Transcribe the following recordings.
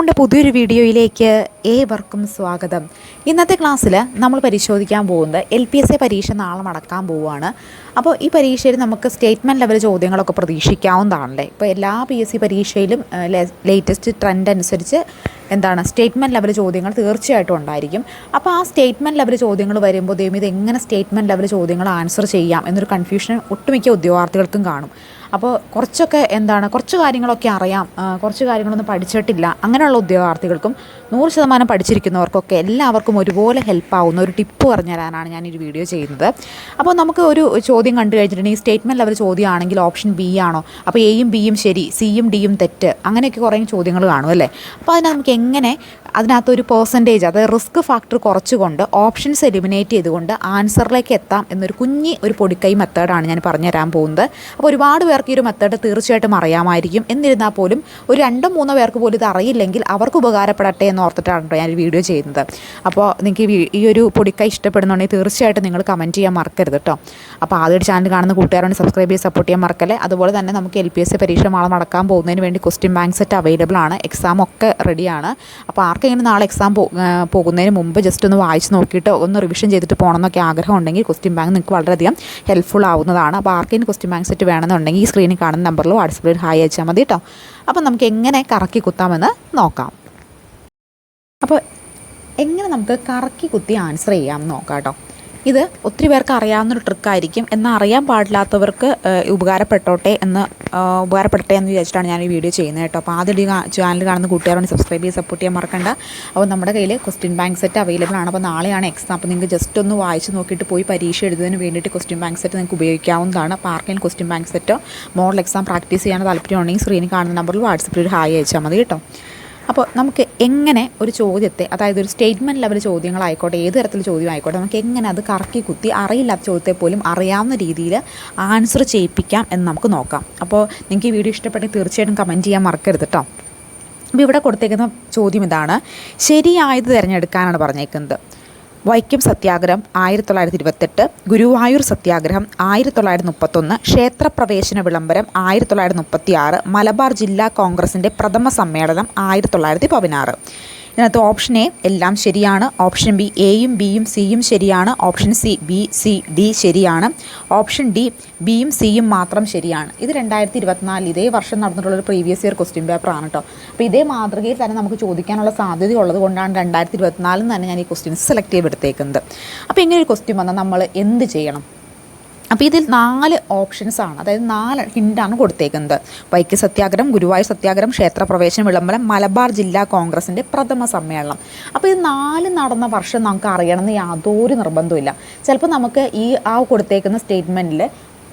ഉണ്ട് പുതിയൊരു വീഡിയോയിലേക്ക് ഏവർക്കും സ്വാഗതം. ഇന്നത്തെ ക്ലാസ്സിൽ നമ്മൾ പരിശോധിക്കാൻ പോകുന്നത് എൽ പി എസ് എ പരീക്ഷ നാളെ നടക്കാൻ പോവുകയാണ്. അപ്പോൾ ഈ പരീക്ഷയിൽ നമുക്ക് സ്റ്റേറ്റ്മെന്റ് ലെവൽ ചോദ്യങ്ങളൊക്കെ പ്രതീക്ഷിക്കാവുന്നതാണല്ലേ? ഇപ്പോൾ എല്ലാ പി എസ് സി പരീക്ഷയിലും ലേറ്റസ്റ്റ് ട്രെൻഡ് അനുസരിച്ച് എന്താണ് സ്റ്റേറ്റ്മെന്റ് ലെവൽ ചോദ്യങ്ങൾ തീർച്ചയായിട്ടും ഉണ്ടായിരിക്കും. അപ്പോൾ ആ സ്റ്റേറ്റ്മെന്റ് ലെവൽ ചോദ്യങ്ങൾ വരുമ്പോൾ ദൈവം ഇത് എങ്ങനെ സ്റ്റേറ്റ്മെന്റ് ലെവൽ ചോദ്യങ്ങൾ ആൻസർ ചെയ്യാം എന്നൊരു കൺഫ്യൂഷൻ ഒട്ടുമിക്ക ഉദ്യോഗാർത്ഥികൾക്കും കാണും. അപ്പോൾ കുറച്ചൊക്കെ എന്താണ് കുറച്ച് കാര്യങ്ങളൊക്കെ അറിയാം. കുറച്ച് കാര്യങ്ങളൊന്നും പഠിച്ചിട്ടില്ല. അങ്ങനെയുള്ള ഉദ്യോഗാർത്ഥികൾക്കും നൂറ് ശതമാനം പഠിച്ചിരിക്കുന്നവർക്കൊക്കെ എല്ലാവർക്കും ഒരുപോലെ ഹെൽപ്പ് ആവുന്ന ഒരു ടിപ്പ് പറഞ്ഞു തരാനാണ് ഞാൻ ഈ വീഡിയോ ചെയ്യുന്നത്. അപ്പോൾ നമുക്ക് ഒരു ചോദ്യം കണ്ടു കഴിഞ്ഞിട്ടുണ്ടെങ്കിൽ സ്റ്റേറ്റ്മെന്റ് ലെവൽ ചോദ്യമാണെങ്കിൽ ഓപ്ഷൻ ബി ആണോ? അപ്പോൾ എയും ബിയും ശരി സിയും ഡിയും തെറ്റ്. അങ്ങനെയൊക്കെ കുറേ ചോദ്യങ്ങൾ കാണും അല്ലേ? അപ്പോൾ അതിനകത്ത് നമുക്ക് എങ്ങനെ അതിനകത്തൊരു പേഴ്സന്റേജ് അതായത് റിസ്ക് ഫാക്ടർ കുറച്ചുകൊണ്ട് ഓപ്ഷൻസ് എലിമിനേറ്റ് ചെയ്തുകൊണ്ട് ആൻസറിലേക്ക് എത്താം എന്നൊരു കുഞ്ഞി ഒരു പൊടിക്കൈ മെത്തേഡാണ് ഞാൻ പറഞ്ഞുതരാൻ പോകുന്നത്. അപ്പോൾ ഒരുപാട് പേർക്ക് ഈ ഒരു മെത്തേഡ് തീർച്ചയായിട്ടും അറിയാമായിരിക്കും. എന്നിരുന്നാൽ പോലും ഒരു രണ്ടോ മൂന്നോ പേർക്ക് പോലും ഇത് അറിയില്ലെങ്കിൽ അവർക്ക് ഉപകാരപ്പെടട്ടെ എന്ന് ഓർത്തിട്ടാണ് കേട്ടോ ഞാൻ വീഡിയോ ചെയ്യുന്നത്. അപ്പോൾ നിങ്ങൾക്ക് ഈ ഒരു പൊടിക്കൈ ഇഷ്ടപ്പെടുന്നുണ്ടെങ്കിൽ തീർച്ചയായിട്ടും നിങ്ങൾ കമന്റ് ചെയ്യാൻ മറക്കരുത് കേട്ടോ. അപ്പോൾ ആദ്യമായിട്ട് ചാനൽ കാണുന്ന കൂട്ടുകാരോട് സബ്സ്ക്രൈബ് ചെയ്ത് സപ്പോർട്ട് ചെയ്യാൻ മറക്കല്ലേ? അതുപോലെ തന്നെ നമുക്ക് എൽ പി എസ് സി പരീക്ഷ നാളെ നടക്കാൻ പോകുന്നതിന് വേണ്ടി ക്വസ്റ്റ്യൻ ബാങ്ക് സെറ്റ് അവൈലബിൾ ആണ്. എക്സാം ഒക്കെ റെഡിയാണ് അപ്പോൾ ആർക്കെങ്കിലും നാളെ എക്സാം പോകുന്നതിന് മുമ്പ് ജസ്റ്റ് ഒന്ന് വായിച്ച് നോക്കിയിട്ട് ഒന്ന് റിവിഷൻ ചെയ്തിട്ട് പോകണം എന്നൊക്കെ ആഗ്രഹം ഉണ്ടെങ്കിൽ ക്വസ്റ്റ്യൻ ബാങ്ക് നിങ്ങൾക്ക് വളരെയധികം ഹെൽപ്ഫുൾ ആവുന്നതാണ്. അപ്പോൾ ആർക്കെങ്കിലും ക്വസ്റ്റ്യൻ ബാങ്ക് സെറ്റ് വേണമെന്നുണ്ടെങ്കിൽ സ്ക്രീനിൽ കാണുന്ന നമ്പറിൽ വാട്സപ്പിൽ ഹായ് അയച്ചാൽ മതി കേട്ടോ അപ്പോൾ നമുക്ക് എങ്ങനെ കറക്കി കുത്താമെന്ന് നോക്കാം. അപ്പോൾ എങ്ങനെ നമുക്ക് കറക്കി കുത്തി ആൻസർ ചെയ്യാമെന്ന് നോക്കാം കേട്ടോ ഇത് ഒത്തിരി പേർക്ക് അറിയാവുന്നൊരു ട്രിക്കായിരിക്കും എന്നാൽ അറിയാൻ പാടില്ലാത്തവർക്ക് ഉപകാരപ്പെട്ടോട്ടെ എന്ന് ഉപകാരപ്പെടട്ടെ എന്ന് വിചാരിച്ചിട്ടാണ് ഞാൻ ഈ വീഡിയോ ചെയ്യുന്നത് കേട്ടോ. അപ്പോൾ ആദ്യം ഈ ചാനൽ കാണുന്ന കൂട്ടുകാരോട് സബ്സ്ക്രൈബ് ചെയ്ത് സപ്പോർട്ട് ചെയ്യാൻ മറക്കണ്ട. അപ്പോൾ നമ്മുടെ കയ്യിൽ ക്വസ്റ്റ്യൻ ബാങ്ക് സെറ്റ് അവൈലബിൾ ആണ്. അപ്പോൾ നാളെയാണ് എക്സാം അപ്പോൾ നിങ്ങൾക്ക് ജസ്റ്റ് ഒന്ന് വായിച്ച് നോക്കിയിട്ട് പോയി പരീക്ഷ എഴുതുന്നതിന് വേണ്ടിയിട്ട് ക്വസ്റ്റ്യൻ ബാങ്ക് സെറ്റ് നിങ്ങൾക്ക് ഉപയോഗിക്കാവുന്നതാണ്. അപ്പോൾ ആർക്കെങ്കിലും ക്വസ്റ്റ്യൻ ബാങ്ക് സെറ്റോ മോഡൽ എക്സാം പ്രാക്ടീസ് ചെയ്യാൻ താല്പര്യമുണ്ടെങ്കിൽ സ്ക്രീനിൽ കാണുന്ന നമ്പറിൽ വാട്സപ്പിൽ ഒരു ഹായ് അയച്ചാൽ മതി കേട്ടോ. അപ്പോൾ നമുക്ക് എങ്ങനെ ഒരു ചോദ്യത്തെ അതായത് ഒരു സ്റ്റേറ്റ്മെന്റ് ലെവൽ ചോദ്യങ്ങളായിക്കോട്ടെ ഏത് തരത്തിലുള്ള ചോദ്യം ആയിക്കോട്ടെ നമുക്ക് എങ്ങനെ അത് കറക്കി കുത്തി അറിയില്ലാത്ത ചോദ്യത്തെ പോലും അറിയാവുന്ന രീതിയിൽ ആൻസർ ചെയ്യിപ്പിക്കാം എന്ന് നമുക്ക് നോക്കാം. അപ്പോൾ നിങ്ങൾക്ക് ഈ വീഡിയോ ഇഷ്ടപ്പെട്ടെങ്കിൽ തീർച്ചയായിട്ടും കമന്റ് ചെയ്യാൻ മറക്കരുത് കേട്ടോ അപ്പോൾ ഇവിടെ കൊടുത്തേക്കുന്ന ചോദ്യം ഇതാണ് ശരിയായത് തിരഞ്ഞെടുക്കാനാണ് പറഞ്ഞേക്കുന്നത്. വൈക്കം സത്യാഗ്രഹം ആയിരത്തി തൊള്ളായിരത്തി ഇരുപത്തെട്ട് ഗുരുവായൂർ സത്യാഗ്രഹം ആയിരത്തി തൊള്ളായിരത്തി മുപ്പത്തൊന്ന് ക്ഷേത്രപ്രവേശന വിളംബരം ആയിരത്തി തൊള്ളായിരത്തി മുപ്പത്തി ആറ് മലബാർ ജില്ലാ കോൺഗ്രസിന്റെ പ്രഥമ സമ്മേളനം ആയിരത്തി തൊള്ളായിരത്തി പതിനാറ് ഇതിനകത്ത് ഓപ്ഷൻ എ എല്ലാം ശരിയാണ്. ഓപ്ഷൻ ബി എയും ബിയും സിയും ശരിയാണ്. Option C B C D ശരിയാണ്. ഓപ്ഷൻ ഡി ബിയും സിയും മാത്രം ശരിയാണ്. ഇത് രണ്ടായിരത്തി ഇരുപത്തിനാല് ഇതേ വർഷം നടന്നിട്ടുള്ള ഒരു പ്രീവിയസ് ഇയർ ക്വസ്റ്റ്യൻ പേപ്പർ ആണ് കേട്ടോ അപ്പോൾ ഇതേ മാതൃകയിൽ തന്നെ നമുക്ക് ചോദിക്കാനുള്ള സാധ്യത ഉള്ളത് കൊണ്ടാണ് രണ്ടായിരത്തി ഇരുപത്തിനാലിൽ തന്നെ ഞാൻ ഈ ക്വസ്റ്റ്യൻസ് സെലക്ട് ചെയ്തെടുത്തേക്കുന്നത്. അപ്പോൾ ഇങ്ങനെ ഒരു ക്വസ്റ്റ്യൻ വന്നാൽ നമ്മൾ എന്ത് ചെയ്യണം? അപ്പോൾ ഇതിൽ നാല് ഓപ്ഷൻസ് ആണ്. അതായത് നാല് ഹിൻഡാണ് കൊടുത്തേക്കുന്നത്. വൈക്കം സത്യാഗ്രഹം ഗുരുവായൂർ സത്യാഗ്രഹം ക്ഷേത്രപ്രവേശന വിളംബരം മലബാർ ജില്ലാ കോൺഗ്രസിന്റെ പ്രഥമ സമ്മേളനം. അപ്പോൾ ഇത് നാല് നടന്ന വർഷം നമുക്ക് അറിയണമെന്ന് യാതൊരു നിർബന്ധമില്ല ചിലപ്പോൾ നമുക്ക് ഈ ആ കൊടുത്തേക്കുന്ന സ്റ്റേറ്റ്മെന്റിൽ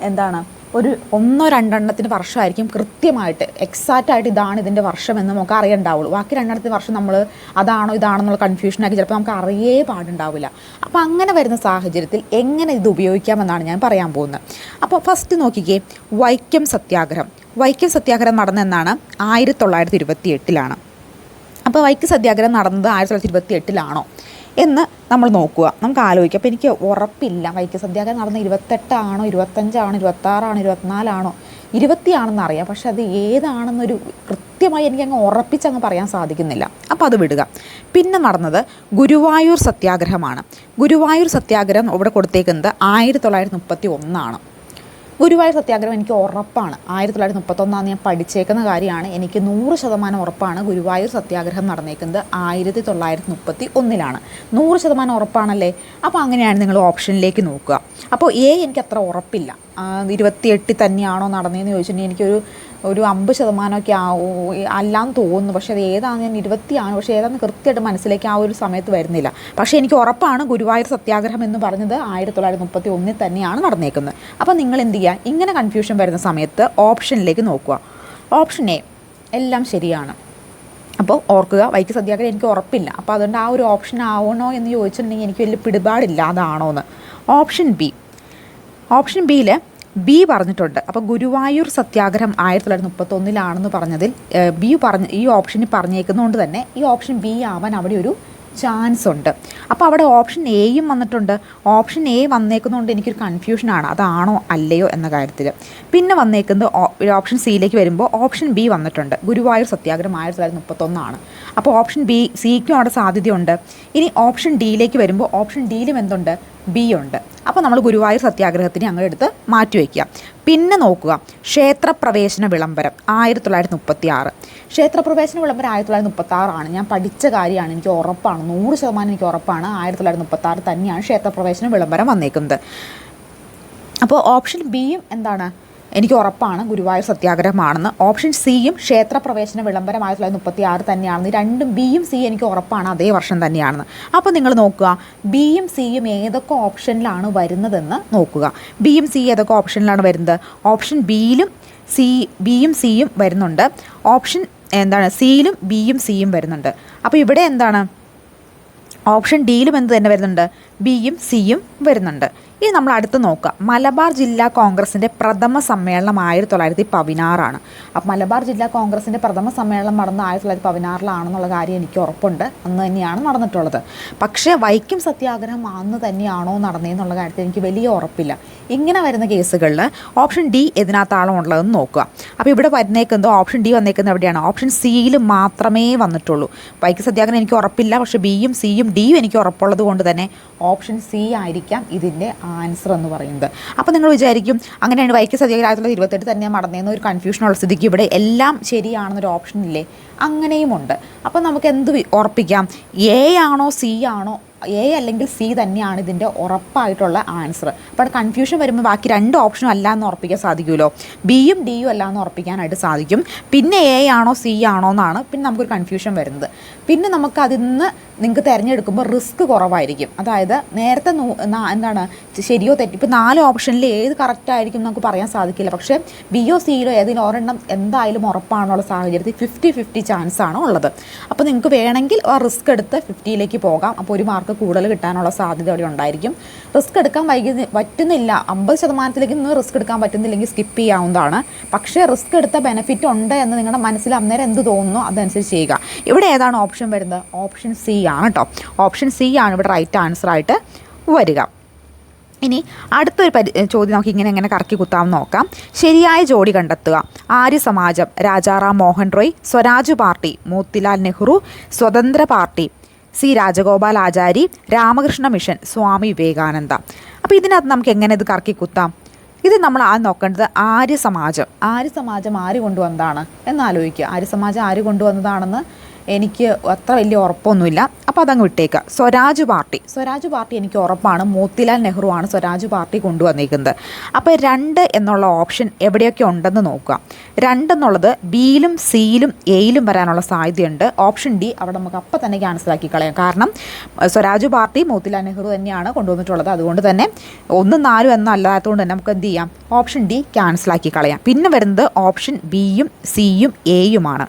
എന്താണ്? ഒരു ഒന്നോ രണ്ടെണ്ണത്തിന് വർഷമായിരിക്കും കൃത്യമായിട്ട് എക്സാക്റ്റ് ആയിട്ട് ഇതാണ് ഇതിന്റെ വർഷം എന്ന് നമുക്ക് അറിയണ്ടാവുള്ളൂ. ബാക്കി രണ്ടെണ്ണത്തിന് വർഷം നമ്മൾ അതാണോ ഇതാണെന്നുള്ള കൺഫ്യൂഷനാക്കി ചിലപ്പോൾ നമുക്ക് അറിയേ പാടുണ്ടാവില്ല. അപ്പോൾ അങ്ങനെ വരുന്ന സാഹചര്യത്തിൽ എങ്ങനെ ഇത് ഉപയോഗിക്കാമെന്നാണ് ഞാൻ പറയാൻ പോകുന്നത്. അപ്പോൾ ഫസ്റ്റ് നോക്കിക്കേ വൈക്കം സത്യാഗ്രഹം. വൈക്കം സത്യാഗ്രഹം നടന്നെന്നാണ് ആയിരത്തി തൊള്ളായിരത്തി ഇരുപത്തി എട്ടിലാണ് അപ്പോൾ വൈക്കം സത്യാഗ്രഹം നടന്നത് ആയിരത്തി തൊള്ളായിരത്തി ഇരുപത്തി എട്ടിലാണോ എന്ന് നമ്മൾ നോക്കുക. നമുക്ക് ആലോചിക്കാം. അപ്പോൾ എനിക്ക് ഉറപ്പില്ല. വൈക്കം സത്യാഗ്രഹം നടന്ന ഇരുപത്തെട്ടാണോ ഇരുപത്തഞ്ചാണോ ഇരുപത്താറാണോ ഇരുപത്തിനാലാണോ? ഇരുപത്തിയാണെന്ന് അറിയാം. പക്ഷെ അത് ഏതാണെന്നൊരു കൃത്യമായി എനിക്ക് അങ്ങ് ഉറപ്പിച്ചങ്ങ് പറയാൻ സാധിക്കുന്നില്ല. അപ്പോൾ അത് വിടുക. പിന്നെ നടന്നത് ഗുരുവായൂർ സത്യാഗ്രഹമാണ്. ഗുരുവായൂർ സത്യാഗ്രഹം ഇവിടെ കൊടുത്തേക്കുന്നത് ആയിരത്തി തൊള്ളായിരത്തി മുപ്പത്തി ഒന്നാണ് ഗുരുവായൂർ സത്യാഗ്രഹം എനിക്ക് ഉറപ്പാണ്. ആയിരത്തി തൊള്ളായിരത്തി മുപ്പത്തൊന്നാന്ന് ഞാൻ പഠിച്ചേക്കുന്ന കാര്യമാണ്. എനിക്ക് നൂറ് ശതമാനം ഉറപ്പാണ് ഗുരുവായൂർ സത്യാഗ്രഹം നടന്നേക്കുന്നത് ആയിരത്തി തൊള്ളായിരത്തി മുപ്പത്തി ഒന്നിലാണ് നൂറ് ശതമാനം ഉറപ്പാണല്ലേ? അപ്പോൾ അങ്ങനെയാണ് നിങ്ങൾ ഓപ്ഷനിലേക്ക് നോക്കുക. അപ്പോൾ എ എനിക്ക് അത്ര ഉറപ്പില്ല. ഇരുപത്തിയെട്ടിൽ തന്നെയാണോ നടന്നതെന്ന് ചോദിച്ചിട്ടുണ്ടെങ്കിൽ എനിക്കൊരു ഒരു അമ്പത് ശതമാനമൊക്കെ അല്ലാന്ന് തോന്നുന്നു. പക്ഷേ അത് ഏതാണ് ഞാൻ ഇരുപത്തിയാണ്. പക്ഷേ ഏതാണെന്ന് കൃത്യമായിട്ട് മനസ്സിലേക്ക് ആ ഒരു സമയത്ത് വരുന്നില്ല. പക്ഷേ എനിക്ക് ഉറപ്പാണ് ഗുരുവായൂർ സത്യാഗ്രഹം എന്ന് പറഞ്ഞത് ആയിരത്തി തൊള്ളായിരത്തി മുപ്പത്തി ഒന്നിൽ തന്നെയാണ് നടന്നേക്കുന്നത്. അപ്പോൾ നിങ്ങൾ എന്ത് ചെയ്യുക? ഇങ്ങനെ കൺഫ്യൂഷൻ വരുന്ന സമയത്ത് ഓപ്ഷനിലേക്ക് നോക്കുക. ഓപ്ഷൻ എ എല്ലാം ശരിയാണ്. അപ്പോൾ ഓർക്കുക വൈക്ക് സത്യാഗ്രഹം എനിക്ക് ഉറപ്പില്ല. അപ്പോൾ അതുകൊണ്ട് ആ ഒരു ഓപ്ഷൻ ആവണോ എന്ന് ചോദിച്ചിട്ടുണ്ടെങ്കിൽ എനിക്ക് വലിയ പിടിപാടില്ല. അതാണോ എന്ന് ഓപ്ഷൻ ബി ഓപ്ഷൻ ബിയിൽ ബി പറഞ്ഞിട്ടുണ്ട്. അപ്പോൾ ഗുരുവായൂർ സത്യാഗ്രഹം ആയിരത്തി തൊള്ളായിരത്തി മുപ്പത്തൊന്നിലാണെന്ന് പറഞ്ഞതിൽ ബി പറഞ്ഞ ഈ ഓപ്ഷന് പറഞ്ഞേക്കുന്നതുകൊണ്ട് തന്നെ ഈ ഓപ്ഷൻ ബി ആവാൻ അവിടെ ഒരു ചാൻസ് ഉണ്ട്. അപ്പോൾ അവിടെ ഓപ്ഷൻ എയും വന്നിട്ടുണ്ട്. ഓപ്ഷൻ എ വന്നേക്കുന്നതുകൊണ്ട് എനിക്കൊരു കൺഫ്യൂഷനാണ്. അതാണോ അല്ലയോ എന്ന കാര്യത്തിൽ പിന്നെ വന്നേക്കുന്നത് ഓപ്ഷൻ സിയിലേക്ക് വരുമ്പോൾ ഓപ്ഷൻ ബി വന്നിട്ടുണ്ട്. ഗുരുവായൂർ സത്യാഗ്രഹം ആയിരത്തി തൊള്ളായിരത്തി മുപ്പത്തൊന്നാണ്. അപ്പോൾ ഓപ്ഷൻ ബി സിക്കും അവിടെ സാധ്യതയുണ്ട്. ഇനി ഓപ്ഷൻ ഡിയിലേക്ക് വരുമ്പോൾ ഓപ്ഷൻ ഡിയിലും എന്തുണ്ട്? ബി ഉണ്ട്. അപ്പോൾ നമ്മൾ ഗുരുവായൂർ സത്യാഗ്രഹത്തിന് അങ്ങ് എടുത്ത് മാറ്റിവെക്കുക പിന്നെ നോക്കുക ക്ഷേത്രപ്രവേശന വിളംബരം ആയിരത്തി തൊള്ളായിരത്തി മുപ്പത്തി ആറ് ക്ഷേത്രപ്രവേശന വിളംബരം ആയിരത്തി തൊള്ളായിരത്തി മുപ്പത്തി ആറാണ് ഞാൻ പഠിച്ച കാര്യമാണ് എനിക്ക് ഉറപ്പാണ്. നൂറ് ശതമാനം എനിക്ക് ഉറപ്പാണ് ആയിരത്തി തൊള്ളായിരത്തി മുപ്പത്തി ആറ് തന്നെയാണ് ക്ഷേത്രപ്രവേശന വിളംബരം വന്നേക്കുന്നത്. അപ്പോൾ ഓപ്ഷൻ ബിയും എന്താണ്? എനിക്ക് ഉറപ്പാണ് ഗുരുവായൂർ സത്യാഗ്രഹമാണെന്ന്. ഓപ്ഷൻ സിയും ക്ഷേത്രപ്രവേശന വിളംബരം ആയിരത്തി തൊള്ളായിരത്തി മുപ്പത്തി ആറ് തന്നെയാണെന്ന്. രണ്ടും ബിയും സി എനിക്ക് ഉറപ്പാണ് അതേ വർഷം തന്നെയാണെന്ന്. അപ്പോൾ നിങ്ങൾ നോക്കുക ബിയും സിയും ഏതൊക്കെ ഓപ്ഷനിലാണ് വരുന്നതെന്ന് നോക്കുക. ബിയും സി ഏതൊക്കെ ഓപ്ഷനിലാണ് വരുന്നത്? ഓപ്ഷൻ ബിയിലും സി ബിയും സിയും വരുന്നുണ്ട്. ഓപ്ഷൻ എന്താണ്? സിയിലും ബിയും സിയും വരുന്നുണ്ട്. അപ്പോൾ ഇവിടെ എന്താണ്? ഓപ്ഷൻ ഡിയിലും എന്ത് തന്നെ വരുന്നുണ്ട്? ബിയും സിയും വരുന്നുണ്ട്. ഇനി നമ്മൾ അടുത്ത് നോക്കുക മലബാർ ജില്ലാ കോൺഗ്രസിന്റെ പ്രഥമ സമ്മേളനം ആയിരത്തി തൊള്ളായിരത്തി പതിനാറാണ്. അപ്പോൾ മലബാർ ജില്ലാ കോൺഗ്രസിന്റെ പ്രഥമ സമ്മേളനം നടന്ന ആയിരത്തി തൊള്ളായിരത്തി പതിനാറിലാണെന്നുള്ള കാര്യം എനിക്ക് ഉറപ്പുണ്ട്. അന്ന് തന്നെയാണ് നടന്നിട്ടുള്ളത്. പക്ഷേ വൈക്കം സത്യാഗ്രഹം അന്ന് തന്നെയാണോ നടന്നതെന്നുള്ള കാര്യത്തിൽ എനിക്ക് വലിയ ഉറപ്പില്ല. ഇങ്ങനെ വരുന്ന കേസുകളിൽ ഓപ്ഷൻ ഡി ഇതിനകത്താണോ ഉള്ളതെന്ന് നോക്കുക. അപ്പോൾ ഇവിടെ വരുന്നേക്കുന്നത് ഓപ്ഷൻ ഡി വന്നേക്കുന്നത് എവിടെയാണ്? ഓപ്ഷൻ സിയിൽ മാത്രമേ വന്നിട്ടുള്ളൂ. വൈക്ക് സത്യാഗ്രഹം എനിക്ക് ഉറപ്പില്ല പക്ഷേ ബിയും സിയും ഡിയും എനിക്ക് ഉറപ്പുള്ളത് കൊണ്ട് തന്നെ ഓപ്ഷൻ സി ആയിരിക്കാം ഇതിന്റെ ആൻസർ എന്ന് പറയുന്നത്. അപ്പോൾ നിങ്ങൾ വിചാരിക്കും അങ്ങനെയാണ് വൈക്ക് സത്യാഗ്രഹം ആയിരത്തി തൊള്ളായിരത്തി ഇരുപത്തെട്ട് തന്നെ നടന്നതെന്ന് ഒരു കൺഫ്യൂഷനുള്ള സ്ഥിതിക്ക് ഇവിടെ എല്ലാം ശരിയാണെന്നൊരു ഓപ്ഷൻ ഇല്ലേ? അങ്ങനെയുമുണ്ട് അപ്പോൾ നമുക്ക് എന്ത് ഉറപ്പിക്കാം? എ ആണോ സി ആണോ എ അല്ലെങ്കിൽ സി തന്നെയാണ് ഇതിന്റെ ഉറപ്പായിട്ടുള്ള ആൻസർ. അപ്പോൾ കൺഫ്യൂഷൻ വരുമ്പോൾ ബാക്കി രണ്ട് ഓപ്ഷനും അല്ല എന്ന് ഉറപ്പിക്കാൻ സാധിക്കുമല്ലോ. ബിയും ഡിയും അല്ല എന്ന് ഉറപ്പിക്കാനായിട്ട് സാധിക്കും. പിന്നെ എ ആണോ സി ആണോ എന്നാണ് പിന്നെ നമുക്കൊരു കൺഫ്യൂഷൻ വരുന്നത്. പിന്നെ നമുക്ക് അതിൽ നിന്ന് നിങ്ങൾക്ക് തിരഞ്ഞെടുക്കുമ്പോൾ റിസ്ക് കുറവായിരിക്കും. അതായത് നേരത്തെ എന്താണ് ശരിയോ തെറ്റി ഇപ്പോൾ നാല് ഓപ്ഷനിൽ ഏത് കറക്റ്റ് ആയിരിക്കും നമുക്ക് പറയാൻ സാധിക്കില്ല. പക്ഷേ ബിയോ സിയിലോ ഏതെങ്കിലും ഒരെണ്ണം എന്തായാലും ഉറപ്പാണുള്ള സാഹചര്യത്തിൽ ഫിഫ്റ്റി ഫിഫ്റ്റി ചാൻസ് ആണ് ഉള്ളത്. അപ്പോൾ നിങ്ങൾക്ക് വേണമെങ്കിൽ ആ റിസ്ക് എടുത്ത് ഫിഫ്റ്റിയിലേക്ക് പോകാം. അപ്പോൾ ഒരു മാർക്ക് കൂടുതൽ കിട്ടാനുള്ള സാധ്യത അവിടെ ഉണ്ടായിരിക്കും. റിസ്ക് എടുക്കാൻ വൈകി പറ്റുന്നില്ല. അമ്പത് ശതമാനത്തിലേക്ക് നിന്ന് റിസ്ക് എടുക്കാൻ പറ്റുന്നില്ലെങ്കിൽ സ്കിപ്പ് ചെയ്യാവുന്നതാണ്. പക്ഷേ റിസ്ക് എടുത്ത ബെനിഫിറ്റ് ഉണ്ട് എന്ന് നിങ്ങളുടെ മനസ്സിൽ അന്നേരം എന്ത് തോന്നുന്നു? അതനുസരിച്ച് ചെയ്യുക. ഇവിടെ ഏതാണ് ഓപ്ഷൻ വരുന്നത്? ഓപ്ഷൻ സി ആണ് കേട്ടോ ഓപ്ഷൻ സി ആണ് ഇവിടെ റൈറ്റ് ആൻസർ ആയിട്ട് വരിക. ഇനി അടുത്തൊരു പരി ചോദ്യം നമുക്ക് ഇങ്ങനെ എങ്ങനെ കറക്കി കുത്താമെന്ന് നോക്കാം. ശരിയായ ജോഡി കണ്ടെത്തുക. Arya Samaj Rajaram Mohan Roy Swaraj party Motilal Nehru Swatantra party C Rajagopalachari Ramakrishna mission Swami Vivekananda. അപ്പോൾ ഇതിനകത്ത് നമുക്ക് എങ്ങനെ ഇത് കറക്കി കുത്താം? ഇത് നമ്മൾ ആ നോക്കേണ്ടത് ആര്യ സമാജം ആര്യ സമാജം ആര് കൊണ്ടുവന്നതാണ്? എന്നാലോചിക്കുക ആര്യ സമാജം ആര് കൊണ്ടുവന്നതാണെന്ന് എനിക്ക് അത്ര വലിയ ഉറപ്പൊന്നുമില്ല. അപ്പോൾ അതങ്ങ് വിട്ടേക്കുക സ്വരാജ് പാർട്ടി. സ്വരാജ് പാർട്ടി എനിക്ക് ഉറപ്പാണ്. മോത്തിലാൽ നെഹ്റു ആണ് സ്വരാജ് പാർട്ടി കൊണ്ടുവന്നേക്കുന്നത്. അപ്പോൾ രണ്ട് എന്നുള്ള ഓപ്ഷൻ എവിടെയൊക്കെ ഉണ്ടെന്ന് നോക്കുക. രണ്ടെന്നുള്ളത് ബിയിലും സിയിലും എയിലും വരാനുള്ള സാധ്യതയുണ്ട്. ഓപ്ഷൻ ഡി അവിടെ നമുക്ക് അപ്പം തന്നെ ക്യാൻസൽ ആക്കി കളയാം. കാരണം സ്വരാജ് പാർട്ടി മോത്തിലാൽ നെഹ്റു തന്നെയാണ് കൊണ്ടുവന്നിട്ടുള്ളത്. അതുകൊണ്ട് തന്നെ ഒന്നും നാലും എന്നല്ലാത്തതുകൊണ്ട് തന്നെ നമുക്ക് എന്ത് ചെയ്യാം? ഓപ്ഷൻ ഡി ക്യാൻസൽ ആക്കി കളയാം. പിന്നെ വരുന്നത് ഓപ്ഷൻ ബിയും സിയും എയുമാണ്.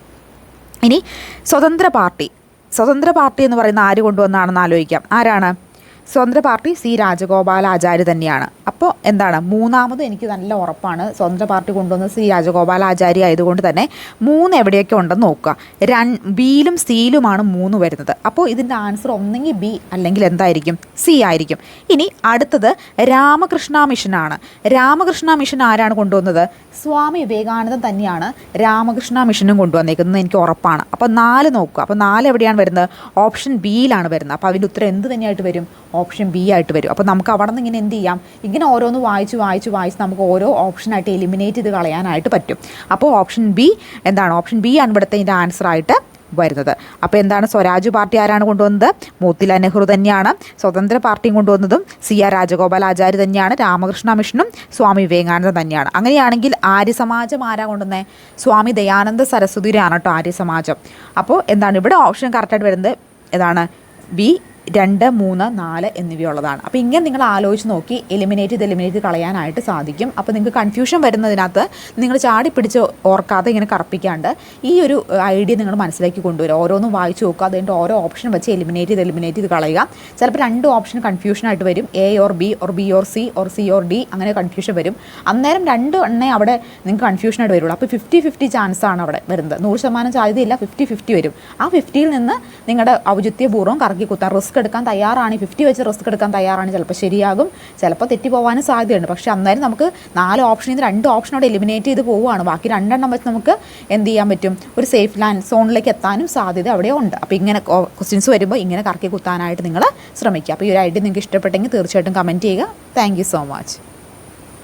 ഇനി സ്വതന്ത്ര പാർട്ടി. സ്വതന്ത്ര പാർട്ടി എന്ന് പറയുന്ന ആര് കൊണ്ടുവന്നാണെന്ന് ആലോചിക്കാം. ആരാണ്? സ്വതന്ത്ര പാർട്ടി സി രാജഗോപാലാചാര്യ തന്നെയാണ്. അപ്പോൾ എന്താണ്? മൂന്നാമത് എനിക്ക് നല്ല ഉറപ്പാണ് സ്വതന്ത്ര പാർട്ടി കൊണ്ടുവന്ന സി രാജഗോപാലാചാര്യ ആയതുകൊണ്ട് തന്നെ മൂന്ന് എവിടെയൊക്കെ ഉണ്ടെന്ന് നോക്കുക. രൺ ബിയിലും സിയിലുമാണ് മൂന്ന് വരുന്നത്. അപ്പോൾ ഇതിന്റെ ആൻസർ ഒന്നെങ്കിൽ ബി അല്ലെങ്കിൽ എന്തായിരിക്കും? സി ആയിരിക്കും. ഇനി അടുത്തത് രാമകൃഷ്ണ മിഷനാണ് രാമകൃഷ്ണ മിഷൻ ആരാണ് കൊണ്ടുവന്നത്? സ്വാമി വിവേകാനന്ദൻ തന്നെയാണ് രാമകൃഷ്ണ മിഷനും കൊണ്ടുവന്നേക്കുന്നത് എനിക്ക് ഉറപ്പാണ്. അപ്പോൾ നാല് നോക്കുക. അപ്പോൾ നാല് എവിടെയാണ് വരുന്നത്? ഓപ്ഷൻ ബിയിലാണ് വരുന്നത്. അപ്പോൾ അതിന്റെ ഉത്തരം എന്ത് തന്നെയായിട്ട് വരും? ഓപ്ഷൻ ബി ആയിട്ട് വരും. അപ്പോൾ നമുക്ക് അവിടെ നിന്ന് ഇങ്ങനെ എന്ത് ചെയ്യാം? ഇങ്ങനെ ഓരോന്ന് വായിച്ച് വായിച്ച് വായിച്ച് നമുക്ക് ഓരോ ഓപ്ഷനായിട്ട് എലിമിനേറ്റ് ചെയ്ത് കളയാനായിട്ട് പറ്റും. അപ്പോൾ ഓപ്ഷൻ ബി എന്താണ്? ഓപ്ഷൻ ബി ആണ് ഇവിടുത്തെ ഇതിന്റെ ആൻസർ ആയിട്ട് വരുന്നത്. അപ്പോൾ എന്താണ്? സ്വരാജ് പാർട്ടി ആരാണ് കൊണ്ടുവന്നത്? മോത്തിലാൽ നെഹ്റു തന്നെയാണ്. സ്വതന്ത്ര പാർട്ടിയും കൊണ്ടുവന്നതും സി ആർ രാജഗോപാലാചാര്യ തന്നെയാണ്. രാമകൃഷ്ണ മിഷനും സ്വാമി വിവേകാനന്ദ തന്നെയാണ്. അങ്ങനെയാണെങ്കിൽ ആര്യ സമാജം ആരാ കൊണ്ടുവന്നത് സ്വാമി ദയാനന്ദ സരസ്വതിയാണ് കേട്ടോ ആര്യ സമാജം അപ്പോൾ എന്താണ്? ഇവിടെ ഓപ്ഷൻ കറക്റ്റായിട്ട് വരുന്നത്. ഏതാണ്? ബി രണ്ട് മൂന്ന് നാല് എന്നിവയുള്ളതാണ്. അപ്പോൾ ഇങ്ങനെ നിങ്ങൾ ആലോചിച്ച് നോക്കി എലിമിനേറ്റ് ചെയ്ത് എലിമിനേറ്റ് കളയാനായിട്ട് സാധിക്കും. അപ്പോൾ നിങ്ങൾക്ക് കൺഫ്യൂഷൻ വരുന്നതിനകത്ത് നിങ്ങൾ ചാടി പിടിച്ച് ഓർക്കാതെ ഇങ്ങനെ കറപ്പിക്കാണ്ട് ഈ ഒരു ഐഡിയ നിങ്ങൾ മനസ്സിലാക്കി കൊണ്ടുവരിക. ഓരോന്നും വായിച്ച് നോക്കുക. അതുകൊണ്ട് ഓരോ ഓപ്ഷൻ വെച്ച് എലിമിനേറ്റ് ചെയ്ത് എലിമിനേറ്റ് ചെയ്ത് കളയുക. ചിലപ്പോൾ രണ്ട് ഓപ്ഷൻ കൺഫ്യൂഷനായിട്ട് വരും. A or B or B or C or C or D അങ്ങനെ കൺഫ്യൂഷൻ വരും. അന്നേരം രണ്ട് എണ്ണേ അവിടെ നിങ്ങൾക്ക് കൺഫ്യൂഷനായിട്ട് വരുള്ളൂ. അപ്പോൾ ഫിഫ്റ്റി ഫിഫ്റ്റി ചാൻസ് ആണ് അവിടെ വരുന്നത്. നൂറ് ശതമാനം സാധ്യതയില്ല ഫിഫ്റ്റി ഫിഫ്റ്റി വരും. ആ ഫിഫ്റ്റിയിൽ നിന്ന് നിങ്ങളുടെ ഔചിത്യപൂർവം കറക്കി കുത്താൻ റിസ്ക് എടുക്കാൻ തയ്യാറാണ്. ഫിഫ്റ്റി വെച്ച് റിസ്ക് എടുക്കാൻ തയ്യാറാണ്. ചിലപ്പോൾ ശരിയാകും. ചിലപ്പോൾ തെറ്റി പോകാനും സാധ്യതയുണ്ട്. പക്ഷേ അന്നേരം നമുക്ക് നാല് ഓപ്ഷനിൽ നിന്ന് രണ്ട് ഓപ്ഷൻ അവിടെ എലിമിനേറ്റ് ചെയ്ത് പോവുകയാണ്. ബാക്കി രണ്ടെണ്ണം വെച്ച് നമുക്ക് എന്ത് ചെയ്യാൻ പറ്റും? ഒരു സേഫ് ലാൻഡ് സോണിലേക്ക് എത്താനും സാധ്യത അവിടെ ഉണ്ട്. അപ്പോൾ ഇങ്ങനെ ക്വസ്റ്റ്യൻസ് വരുമ്പോൾ ഇങ്ങനെ കറക്കി കുത്താനായിട്ട് നിങ്ങൾ ശ്രമിക്കുക. അപ്പോൾ ഈ ഒരു ഐഡിയ നിങ്ങൾക്ക് ഇഷ്ടപ്പെട്ടെങ്കിൽ തീർച്ചയായിട്ടും കമന്റ് ചെയ്യുക. Thank so much